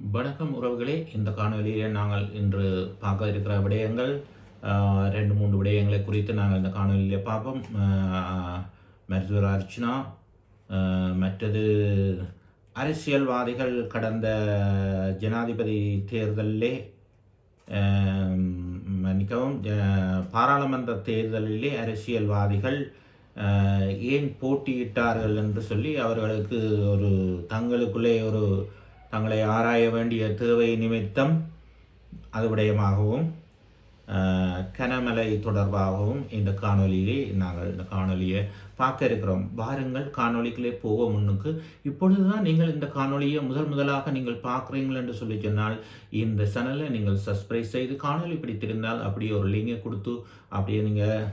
வணக்கம் உறவுகளே. இந்த காணொலியில் நாங்கள் இன்று பார்க்க இருக்கிற விடயங்கள் ரெண்டு மூன்று விடயங்களை குறித்து நாங்கள் இந்த காணொலியில் பார்ப்போம். மருத்துவர் அர்ச்சனா மற்றது அரசியல்வாதிகள் கடந்த ஜனாதிபதி தேர்தலிலே மன்னிக்கவும் பாராளுமன்ற தேர்தலிலே அரசியல்வாதிகள் ஏன் போட்டியிட்டார்கள் என்று சொல்லி அவர்களுக்கு ஒரு தங்களுக்குள்ளே ஒரு தங்களை ஆராய வேண்டிய தேவை நிமித்தம் அது விடயமாகவும் கனமலை தொடர்பாகவும் இந்த காணொலியிலே நாங்கள் இந்த காணொலியை பார்க்க இருக்கிறோம். வாருங்கள் காணொலிகளே போக முன்னுக்கு. இப்பொழுதுதான் நீங்கள் இந்த காணொலியை முதல் முதலாக நீங்கள் பார்க்குறீங்கள் என்று சொல்லி சொன்னால் இந்த சேனலை நீங்கள் சப்ஸ்கிரைப் செய்து காணொளி பிடித்திருந்தால் அப்படியே ஒரு லிங்கை கொடுத்து அப்படியே நீங்கள்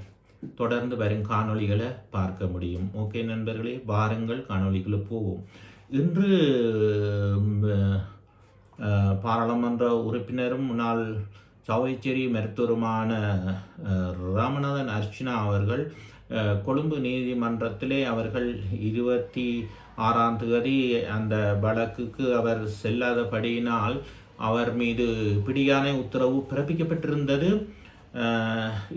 தொடர்ந்து வரும் காணொளிகளை பார்க்க முடியும். ஓகே நண்பர்களே வாருங்கள் காணொலிகளை போவோம். இன்று பாராளுமன்ற உறுப்பினரும் முன்னாள் சவைச்சேரி மருத்துவருமான ராமநாதன் அர்ச்சனா அவர்கள் கொழும்பு நீதிமன்றத்திலே அவர்கள் இருபத்தி ஆறாம் தேதி அந்த வழக்குக்கு அவர் செல்லாதபடியினால் அவர் மீது பிடியாணை உத்தரவு பிறப்பிக்கப்பட்டிருந்தது.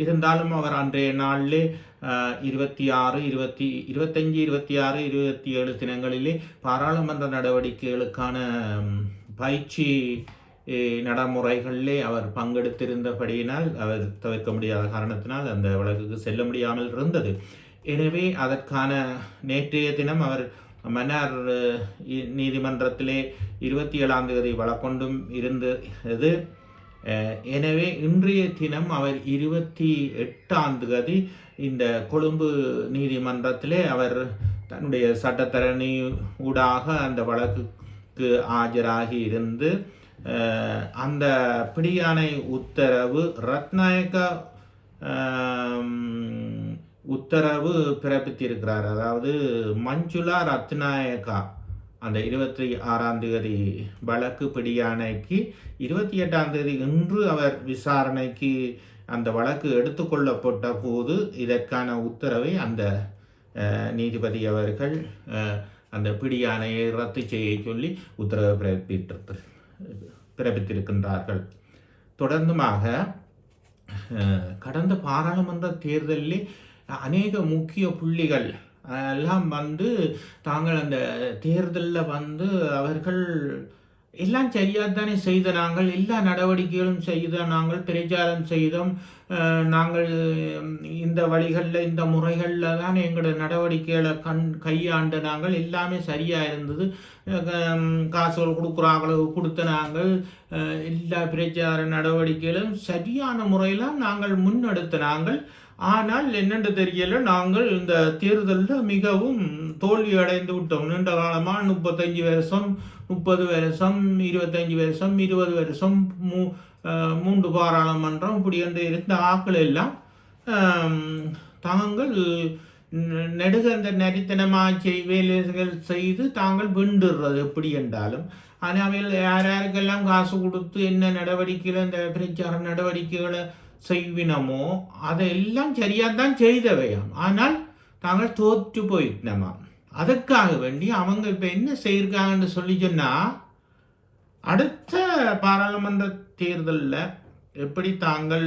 இருந்தாலும் அவர் அன்றைய நாளிலே இருபத்தி ஆறு இருபத்தி இருபத்தஞ்சி இருபத்தி ஆறு இருபத்தி ஏழு தினங்களிலே பாராளுமன்ற நடவடிக்கைகளுக்கான பயிற்சி நடைமுறைகளிலே அவர் பங்கெடுத்திருந்தபடியினால் அவர் தவிர்க்க முடியாத காரணத்தினால் அந்த வழக்குக்கு செல்ல முடியாமல் இருந்தது. எனவே அதற்கான நேற்றைய தினம் அவர் மன்னார் நீதிமன்றத்திலே இருபத்தி ஏழாம் தேதி வழக்கொண்டும் இருந்தது. எனவே இன்றைய தினம் அவர் இருபத்தி எட்டாம் தேதி இந்த கொழும்பு நீதிமன்றத்திலே அவர் தன்னுடைய சட்டத்தரணி ஊடாக அந்த வழக்குக்கு ஆஜராகி இருந்து அந்த பிடியாணை உத்தரவு ரத்நாயக்க உத்தரவு பிறப்பித்திருக்கிறார். அதாவது மஞ்சுளா ரத்நாயக்கா. அந்த இருபத்தி ஆறாம் தேதி வழக்கு பிடியானைக்கு இருபத்தி எட்டாம் தேதி இன்று அவர் விசாரணைக்கு அந்த வழக்கு எடுத்துக்கொள்ளப்பட்ட போது இதற்கான உத்தரவை அந்த நீதிபதி அவர்கள் அந்த பிடியானையை ரத்து செய்ய சொல்லி உத்தரவு பிறப்பித்திருக்க பிறப்பித்திருக்கின்றார்கள். தொடர்ந்துமாக கடந்த பாராளுமன்ற தேர்தலில் அநேக முக்கிய புள்ளிகள் எல்லாம் வந்து தாங்கள் அந்த தேர்தலில் வந்து அவர்கள் எல்லாம் சரியாக தானே செய்த நாங்கள் எல்லா நடவடிக்கைகளும் செய்த நாங்கள் பிரச்சாரம் செய்தோம். நாங்கள் இந்த வழிகளில் இந்த முறைகளில் தான் எங்களோட நடவடிக்கைகளை கண் கையாண்ட நாங்கள். எல்லாமே சரியாக இருந்தது. அஹ், காசுகள் கொடுக்குறாங்களோ கொடுத்த நாங்கள். எல்லா பிரச்சார நடவடிக்கைகளும் சரியான முறையில் நாங்கள் முன்னெடுத்த நாங்கள். ஆனால் என்னென்று தெரியல நாங்கள் இந்த தேர்தலில் மிகவும் தோல்வி அடைந்து விட்டோம். நீண்ட காலமாக முப்பத்தஞ்சு வருஷம் முப்பது வருஷம் இருபத்தஞ்சு வருஷம் இருபது வருஷம் மூ மூன்று பாராளுமன்றம் இப்படி என்று இருந்த ஆக்கள் எல்லாம் தாங்கள் நெடுக அந்த நரித்தனமாக செய் வேலைகள் செய்து தாங்கள் வெண்டுடுறது எப்படி என்றாலும் ஆனால் அவைகள் யார் யாருக்கெல்லாம் காசு கொடுத்து என்ன நடவடிக்கைகள் இந்த பிரச்சார நடவடிக்கைகளை செய்வினமோ அதெல்லாம் சரியாக தான் செய்தவையாம். ஆனால் தாங்கள் தோற்று போயிட்டனமாம் அதுக்காக வேண்டி அவங்க இப்போ என்ன செய்யிருக்காங்கன்னு சொல்லி சொன்னால் அடுத்த பாராளுமன்ற தேர்தலில் எப்படி தாங்கள்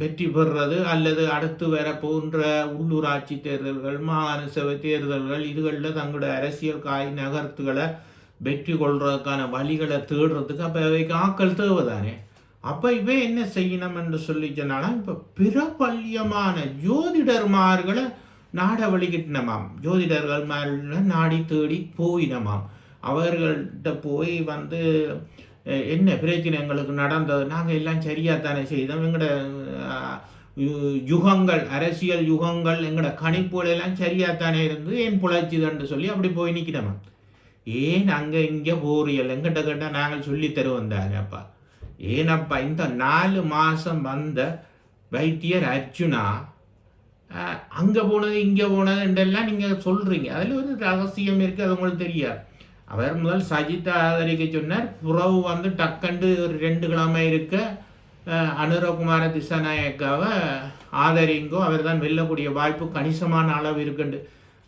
வெற்றி பெறுறது அல்லது அடுத்து வர போன்ற உள்ளூராட்சி தேர்தல்கள் மாகாண சபை தேர்தல்கள் இதுகளில் தங்களோட அரசியல் காய் நகர்த்துகளை வெற்றி கொள்றதுக்கான வழிகளை தேடுறதுக்கு அப்போ அவைக்கு ஆக்கள் தேவைதானே? அப்போ இவன் என்ன செய்யணும் என்று சொல்லி சொன்னாலும் இப்போ பிரபல்யமான ஜோதிடர்மார்களை நாட வழிகிட்டினமாம். ஜோதிடர்கள் மேல நாடி தேடி போயினமாம். அவர்கள்ட்ட போய் வந்து என்ன பிரச்சனை எங்களுக்கு நடந்தது? நாங்கள் எல்லாம் சரியாக தானே செய்தோம் எங்களோட யுகங்கள் அரசியல் யுகங்கள் எங்களோட கணிப்புகள் எல்லாம் சரியாக தானே இருந்து ஏன் புழைச்சிதுன்னு சொல்லி அப்படி போய் நிற்கிறோம் ஏன் அங்கே இங்கே போறியல்? எங்கிட்ட கேட்டால் நாங்கள் சொல்லி தருவோம் தானே அப்பா. ஏனப்பா இந்த நாலு மாதம் வந்த வைத்தியர் அர்ஜுனா அங்கே போனது இங்கே போனதுன்றெல்லாம் நீங்கள் சொல்கிறீங்க அதில் ஒரு ரகசியம் இருக்குது அது உங்களுக்கு தெரியாது அவர் முதல் சஜித் ஆதரிக்க சொன்னார் புறவு வந்து டக்கண்டு ஒரு ரெண்டு கிழமை இருக்க அனுரகுமார திசாநாயக்காவை ஆதரிங்கோ அவர் தான் வெல்லக்கூடிய வாய்ப்பு கணிசமான அளவு இருக்குண்டு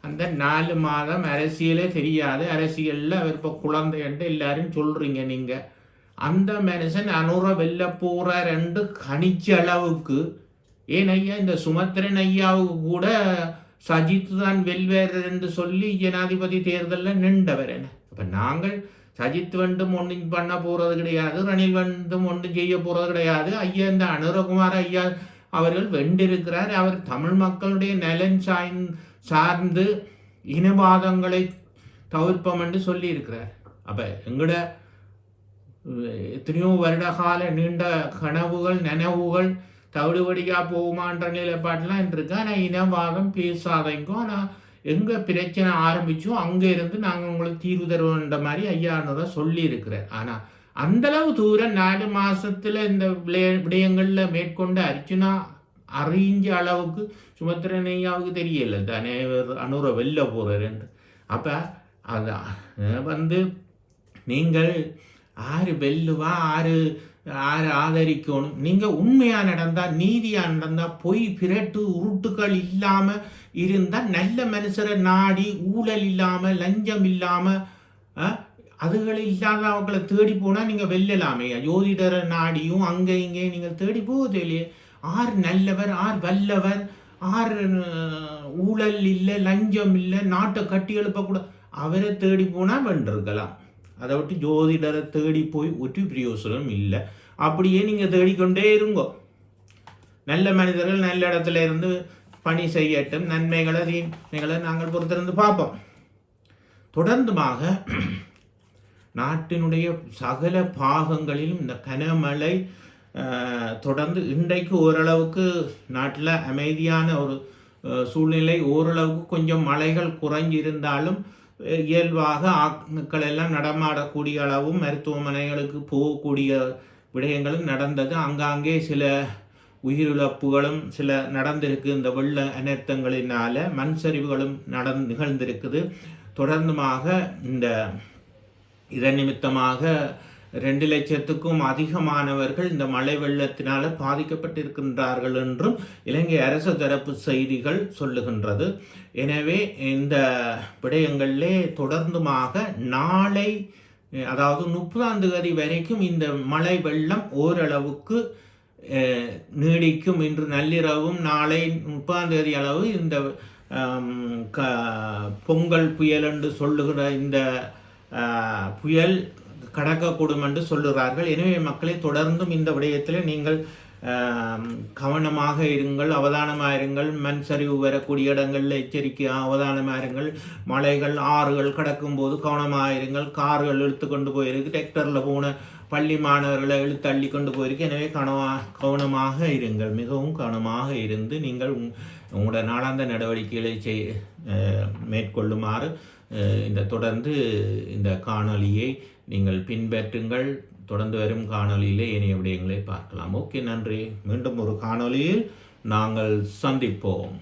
அந்த நாலு மாதம் அரசியலே தெரியாது அரசியலில் அவர் இப்போ குழந்தைன்ட்டு எல்லாரும் சொல்கிறீங்க நீங்கள் அந்த மனுஷன் அனுர வெல்ல போகிறார் என்று கணிச்ச அளவுக்கு ஏன் ஐயா இந்த சுமத்திரன் ஐயாவுக்கு கூட சஜித் தான் வெல்வேர் என்று சொல்லி ஜனாதிபதி தேர்தலில் நின்றவர் என்ன? அப்போ நாங்கள் சஜித் வந்தும் ஒன்றும் பண்ண போகிறது கிடையாது ரணில் வந்தும் ஒன்றும் செய்ய போகிறது கிடையாது. ஐயா இந்த அனுரகுமார் ஐயா அவர்கள் வென்றிருக்கிறார். அவர் தமிழ் மக்களுடைய நலன் சாய்ந் சார்ந்து இனவாதங்களை தவிர்ப்போம் என்று சொல்லியிருக்கிறார். அப்போ எங்களோட எத்தனையோ வருட கால நீண்ட கனவுகள் நினைவுகள் தவிடுபடியாக போகுமான்ற நிலைப்பாட்டெலாம் இருக்கு ஆனால் இனவாதம் பேசாதைக்கும் ஆனால் எங்கே பிரச்சனை ஆரம்பிச்சோ அங்கே இருந்து நாங்கள் உங்களுக்கு தீர்வு தருவோன்ற மாதிரி ஐயானூரை சொல்லியிருக்கிறார். ஆனால் அந்தளவு தூரம் நாலு மாசத்துல இந்த விளைய விடயங்களில் மேற்கொண்ட அர்ச்சுனா அறிஞ்ச அளவுக்கு சுமத்திரன் ஐயாவுக்கு தெரியல. தானே அனுரை வெளில போகிறாருன்ட்டு அப்போ அது வந்து நீங்கள் ஆறு வெல்லுவா ஆறு ஆறு ஆதரிக்கணும். நீங்கள் உண்மையாக நடந்தால் நீதியாக நடந்தால் பொய் பிரட்டு உருட்டுகள் இல்லாமல் இருந்தால் நல்ல மனுஷரை நாடி ஊழல் இல்லாமல் லஞ்சம் இல்லாமல் அதுகள் இல்லாதவங்களை தேடி போனால் நீங்கள் வெல்லலாமே. ஜோதிடரை நாடியும் அங்கே இங்கே நீங்கள் தேடி போகுது இல்லையே. ஆர் நல்லவர் ஆர் வல்லவர் ஆர் ஊழல் இல்லை லஞ்சம் இல்லை நாட்டை கட்டி எழுப்பக்கூடாது. அவரை தேடி போனால் வென்றிருக்கலாம். அதை விட்டு ஜோதிடரை தேடி போய் ஒரு பிரயோசனம் இல்லை. அப்படியே நீங்கள் தேடிக்கொண்டே இருங்கோ. நல்ல மனிதர்கள் நல்ல இடத்துல இருந்து பணி செய்யட்டும் நன்மைகளை தீமைகளை நாங்கள் பொறுத்திருந்து பார்ப்போம். தொடர்ந்துமாக நாட்டினுடைய சகல பாகங்களிலும் இந்த கனமழை தொடர்ந்து இன்றைக்கு ஓரளவுக்கு நாட்டில் அமைதியான ஒரு சூழ்நிலை ஓரளவுக்கு கொஞ்சம் மழைகள் குறைஞ்சிருந்தாலும் இயல்பாக ஆக்கள் எல்லாம் நடமாடக்கூடிய அளவும் மருத்துவமனைகளுக்கு போகக்கூடிய விடயங்களும் நடந்தது. அங்காங்கே சில உயிரிழப்புகளும் சில நடந்திருக்கு. இந்த வெள்ள அனர்த்தங்களினால மண் சரிவுகளும் நடந் நிகழ்ந்திருக்குது. தொடர்ந்துமாக இந்த இதன் நிமித்தமாக ரெண்டு லட்சத்துக்கும் அதிகமானவர்கள் இந்த மழை வெள்ளத்தினால பாதிக்கப்பட்டிருக்கின்றார்கள் என்றும் இலங்கை அரசு தரப்பு செய்திகள் சொல்லுகின்றது. எனவே இந்த விடயங்களிலே தொடர்ந்துமாக நாளை அதாவது முப்பதாம் தேதி வரைக்கும் இந்த மழை வெள்ளம் ஓரளவுக்கு நீடிக்கும் இன்று நள்ளிரவும் நாளை முப்பதாம் தேதி அளவு இந்த க பொங்கல் புயல் என்று சொல்லுகிற இந்த புயல் கடக்கக்கூடும் என்று சொல்லுகிறார்கள். எனவே மக்களை தொடர்ந்தும் இந்த விடயத்தில் நீங்கள் கவனமாக இருங்கள் அவதானமாக இருங்கள் மண் சரிவு வரக்கூடிய இடங்களில் எச்சரிக்கையாக அவதானமாக இருங்கள் மலைகள் ஆறுகள் கடக்கும்போது கவனமாக இருங்கள் கார்கள் இழுத்து கொண்டு போயிருக்கு. டிராக்டரில் போன பள்ளி மாணவர்களை இழுத்து அள்ளி கொண்டு போயிருக்கு. எனவே கனமாக கவனமாக இருங்கள். மிகவும் கவனமாக இருந்து நீங்கள் உங்களோட நாளாந்த நடவடிக்கைகளை செய் மேற்கொள்ளுமாறு இந்த தொடர்ந்து இந்த காணொலியை நீங்கள் பின்பற்றுங்கள். தொடர்ந்து வரும் காணொலியிலே இனிய விடயங்களை பார்க்கலாம். ஓகே நன்றி. மீண்டும் ஒரு காணொலியில் நாங்கள் சந்திப்போம்.